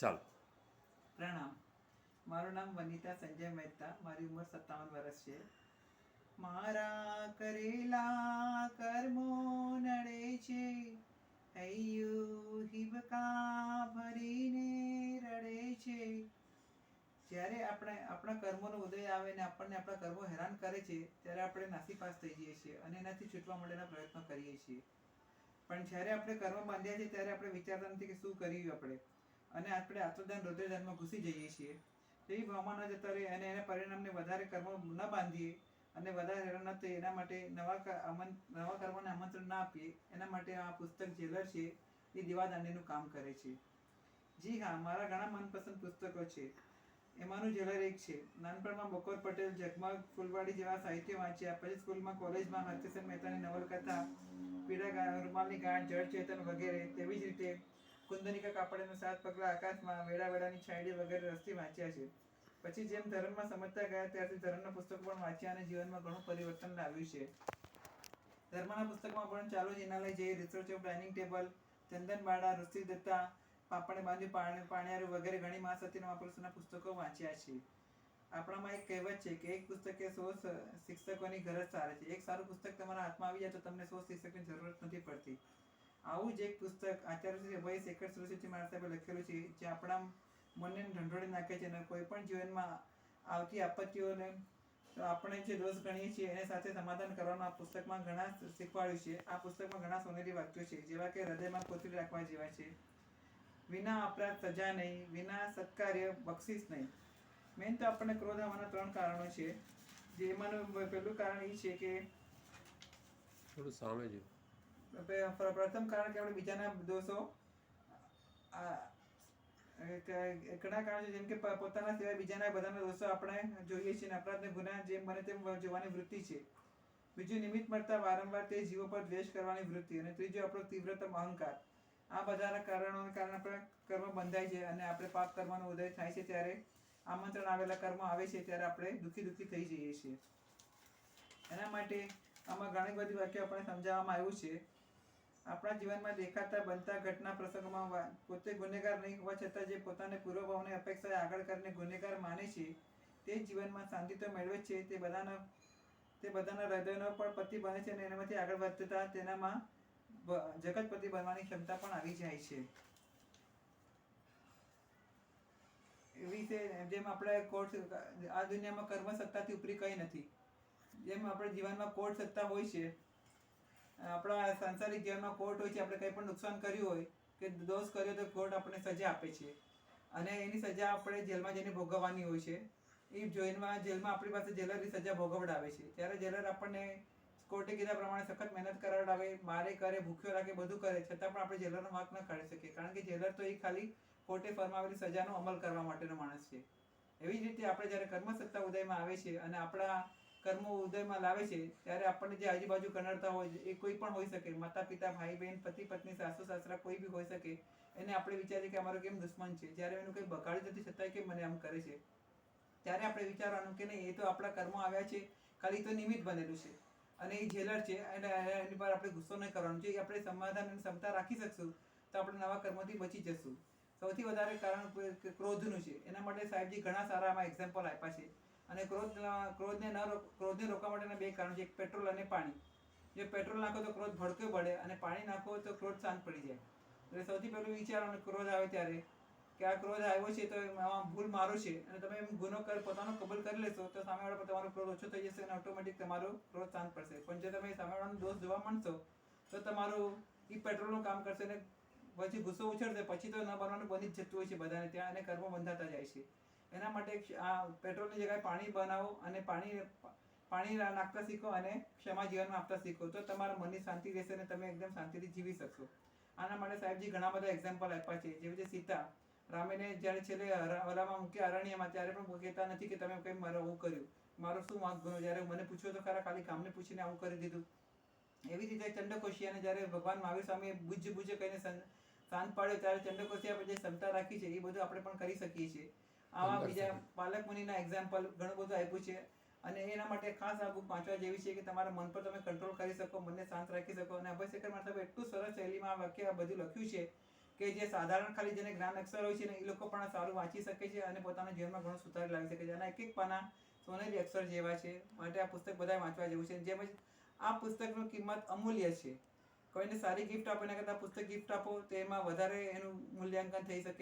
ચાલો. પ્રણામ. મારું નામ વનિતા સંજય મહેતા. મારી ઉંમર સત્તાવન વર્ષ છે. મારા કરેલા કર્મો નડે છે. હિબકા ભરીને રડે છે. જ્યારે આપણે આપણા કર્મોનો ઉદય આવે ને આપણને આપણા કર્મો હેરાન કરે છે, ત્યારે આપણે નાસીપાસ થઈ જઈએ છીએ અને એનાથી છૂટવા માટેના પ્રયત્નો કરીએ છીએ. પણ જ્યારે આપણે કર્મ બાંધ્યા છે, ત્યારે આપણે વિચારતા નથી કે શું કર્યું આપણે. અને આપણે આત્મદાન હૃદયદાનમાં ઘૂસી જઈએ છીએ. તો એ ભાવમાં ન જતા રહે અને એના પરિણામને વધારે કર્મ ન બાંધીએ અને વધારે હેરાન ન થઈએ એના માટે નવા નવા કર્મને આમંત્રણ ના આપીએ. એના માટે આ પુસ્તક જેલર છે, એ દીવાદાંડીનું કામ કરે છે. જી હા, મારા ઘણા મનપસંદ પુસ્તકો છે. એમાંનું જેલર એક છે. નાનપણમાં બકોર પટેલ, જગમગ ફૂલવાડી જેવા સાહિત્ય વાંચ્યા. પછી સ્કૂલમાં કોલેજમાં હરકિશન મહેતાની નવલકથા પીડા રૂમાલની ગાંઠ, જળ ચેતન વગેરે તેવી જ રીતે કુંદનિકા કાપડના સાત પગલા આકાશમાં વેડા વેડાની છાંયડી વગેરે રસ્તી વાંચ્યા છે. પછી જેમ ધર્મમાં સમજતા ગયા ત્યારથી ધર્મના પુસ્તકો પણ વાંચ્યા અને જીવનમાં ઘણું પરિવર્તન લાવ્યું છે. ધર્મના પુસ્તકમાં પણ ચાલો જિનાલય જઈ research of dining table, Chandan Bala Rishi Datta, પાપડ બાંધ્યું પાણી, પાણીયારું વગેરે ઘણી મહાસતીના મહાપુરુષોના પુસ્તકો વાંચ્યા છે. આપણામાં એક કહેવત છે કે એક પુસ્તકે સો શિક્ષકોની ગરજ સારે છે. એક સારું પુસ્તક તમારા હાથમાં આવી જાય તો તમને સો શિક્ષકની જરૂરત નથી પડતી. આવું જ એક પુસ્તક આચાર્ય શ્રી અભય શેખર સુરસિંહ મહારાજ સાહેબે લખેલું છે, જે આપણા મનને ઢંઢોળી નાખે છે અને કોઈ પણ જીવનમાં આવતી આપત્તિઓને આપણે જે દોષ ગણીએ છીએ, એને સાથે સમાધાન કરવાનું આ પુસ્તકમાં ઘણા શીખવાડ્યું છે. આ પુસ્તકમાં ઘણા સોનેરી વાક્યો છે, જેવા કે હૃદયમાં કોતરી રાખવા જેવા છે. વિના અપરાધ સજા નહીં, વિના સત્કાર્ય બક્ષિસ નહીં. મેન તો આપણને ક્રોધ આવવાના ત્રણ કારણો છે. જે એમાંનું પહેલું કારણ એ છે કે થોડું સામે જો પ્ર- પ્ર- પ્રથમ કારણ કે આપણે બીજાના દોષો ઘણા કારણ છે, જેમ કે પોતાના સિવાય બીજાના બધાના દોષો આપણે જોઈએ છીએ અપરાધને ગુના જેમ બને તેમ જોવાની વૃત્તિ છે. બીજું નિમિત્ત મળતા વારંવાર તે જીવો પર દ્વેષ કરવાની વૃત્તિ, અને ત્રીજું આપણો તીવ્રતમ અહંકાર. આ બધાના કારણોને કારણે આપણે કર્મ બંધાય છે, અને આપણે પાપ કર્મનો ઉદય થાય છે, ત્યારે આમંત્રણ આવેલા કર્મ આવે છે, ત્યારે આપણે દુઃખી દુઃખી થઈ જઈએ છીએ. એના માટે આમાં ઘણી બધી વાક્યો આપણે સમજાવવામાં આવ્યું છે. આપણા જીવનમાં દેખાતા બનતા ઘટના પ્રસંગોમાં પોતે ગુનેગાર નહીં હોવા છતાં જે પોતાને પૂર્વભાવની અપેક્ષાએ આગળ કરીને ગુનેગાર માને છે, તે જીવનમાં શાંતિ તો મેળવે છે. તે બધાના તે બધાના હૃદયનો પણ પતિ બને છે અને એનામાંથી આગળ વધતા તેનામાં જગતપતિ બનવાની ક્ષમતા પણ આવી જાય છે. એવી રીતે જેમ આપણે કોર્ટ આ દુનિયામાં કર્મ સત્તાથી ઉપરી કંઈ નથી. જેમ આપણે જીવનમાં કોર્ટ સત્તા હોય છે આપણા સાંસારિક જીવનમાં કોર્ટ હોય છે, આપણે કંઈ પણ નુકસાન કર્યું હોય, કે દોષ કર્યો તો કોર્ટ આપણને સજા આપે છે. અને એની સજા આપણે જેલમાં જઈને ભોગવવાની હોય છે. એ જોઈનમાં જેલમાં આપણી પાસે જેલરની સજા ભોગવડાવે છે. ત્યારે જેલર આપણને કોર્ટે કીધા પ્રમાણે સખત મહેનત કરાવડાવે, મારે કરે, ભૂખ્યો રાખે બધું કરે, છતાં પણ આપણે જેલરનો વાંક ન કાઢી શકીએ. કારણ કે જેલર તો એ ખાલી કોર્ટે ફરમાવેલી સજાનો અમલ કરવા માટેનો માણસ છે. એવી જ રીતે આપણે જ્યારે કર્મસત્તા ઉદયમાં આવે છે અને આપણા કર્મો ઉદયમાં લાવે છે, ત્યારે આપણને જે આજુબાજુ કનડતા હોય એ કોઈ પણ હોઈ શકે. માતા પિતા, ભાઈ બહેન, પતિ, પત્ની, સાસુ, સાસરા, કોઈ બી હોઈ શકે. એને આપણે વિચારીએ કે અમારો કેમ દુશ્મન છે? જ્યારે એનું કંઈ બગાડી નથી છતાંય કેમ મને આમ કરે છે? ત્યારે આપણે વિચારવાનું કે નહીં, એ તો આપણા કર્મો આવ્યા છે, ખાલી તો નિમિત્ત બનેલું છે. અને એ જેલર છે અને એની પર આપણે ગુસ્સો નહીં કરવાનો. છે એ આપણે સમાધાન અને ક્ષમતા રાખી શકશું, તો આપણે નવા કર્મોથી બચી જશું. સૌથી વધારે કારણ ક- ક્રોધનું છે. એના માટે સાહેબજી ઘણા સારા આમાં એક્ઝામ્પલ આપ્યા છે. અને ક્રોધ ક્રોધને ન ક્રોધને રોકવા માટેના બે કારણ છે, એક પેટ્રોલ અને પાણી. જો પેટ્રોલ નાખો તો ક્રોધ ભડકે પડે અને પાણી નાખો તો ક્રોધ શાંત પડી જાય. એટલે સૌથી પહેલું વિચારવાનું ક્રોધ આવે ત્યારે કે આ ક્રોધ આવ્યો છે તો આમાં ભૂલ મારો છે અને તમે એમ ગુનો કર, પોતાનો કબૂલ કરી લેશો તો સામેવાળા પર તમારો ક્રોધ ઓછો થઈ જશે અને ઓટોમેટિક તમારો ક્રોધ શાંત પડશે. પણ જો તમે સામેવાળાનો દોષ જોવા માંડશો તો તમારું એ પેટ્રોલનું કામ કરશે અને પછી ગુસ્સો ઉછળશે, પછી તો ન બનવાનું બની જ જતું હોય છે બધાને ત્યાં અને કર્મ બંધાતા જાય છે. એના માટે આ પેટ્રોલની જગ્યાએ પાણી બનાવો અને પાણી પાણી નાખતા શીખો અને ક્ષમા જીવનમાં આપતા શીખો. તો તમારા મનની શાંતિ રહેશે અને તમે એકદમ શાંતિથી જીવી શકશો. આના માટે સાહેબજી ઘણા બધા એક્ઝામ્પલ આપ્યા છે. જેવી રીતે સીતા, રામેને જ્યારે છેલ્લે ઓલામાં મૂક્યા અરણ્યમાં, ત્યારે પણ કહેતા નથી કે તમે કંઈ મારે આવું કર્યું. મારો શું વાંક ગણો જ્યારે મને પૂછ્યો તો ખરા ખાલી કામને પૂછીને આવું કરી દીધું. એવી રીતે ચંડકોશિયાને જ્યારે ભગવાન મહાવીર સ્વામીએ બુજ બુજ કહીને શાંત પાડ્યો, ત્યારે ચંડકોશિયા પર જે ક્ષમતા રાખી છે, એ બધું આપણે પણ કરી શકીએ છીએ. આવા બીજા. પાલક મુનિના એક્ઝામ્પલ ઘણું બધું આપ્યું છે. અને એના માટે ખાસ આ બુક વાંચવા જેવી છે કે તમારા મન પર તમે કંટ્રોલ કરી શકો મનને શાંત રાખી શકો. અને અભય શેખર મારા એટલું સરસ શૈલીમાં આ વાક્ય આ બધું લખ્યું છે કે જે સાધારણ ખાલી જેને જ્ઞાન અક્ષર હોય છે ને એ લોકો પણ સારું વાંચી શકે છે અને પોતાના જીવનમાં ઘણો સુધાર લાવી શકે છે. અને એક એક પાના સોનેરી અક્ષર જેવા છે. માટે આ પુસ્તક બધા વાંચવા જેવું છે. જેમ જ આ પુસ્તકની કિંમત અમૂલ્ય છે. કોઈને સારી ગિફ્ટ આપો એના કરતાં પુસ્તક ગિફ્ટ આપો તો એમાં વધારે એનું મૂલ્યાંકન થઈ શકે.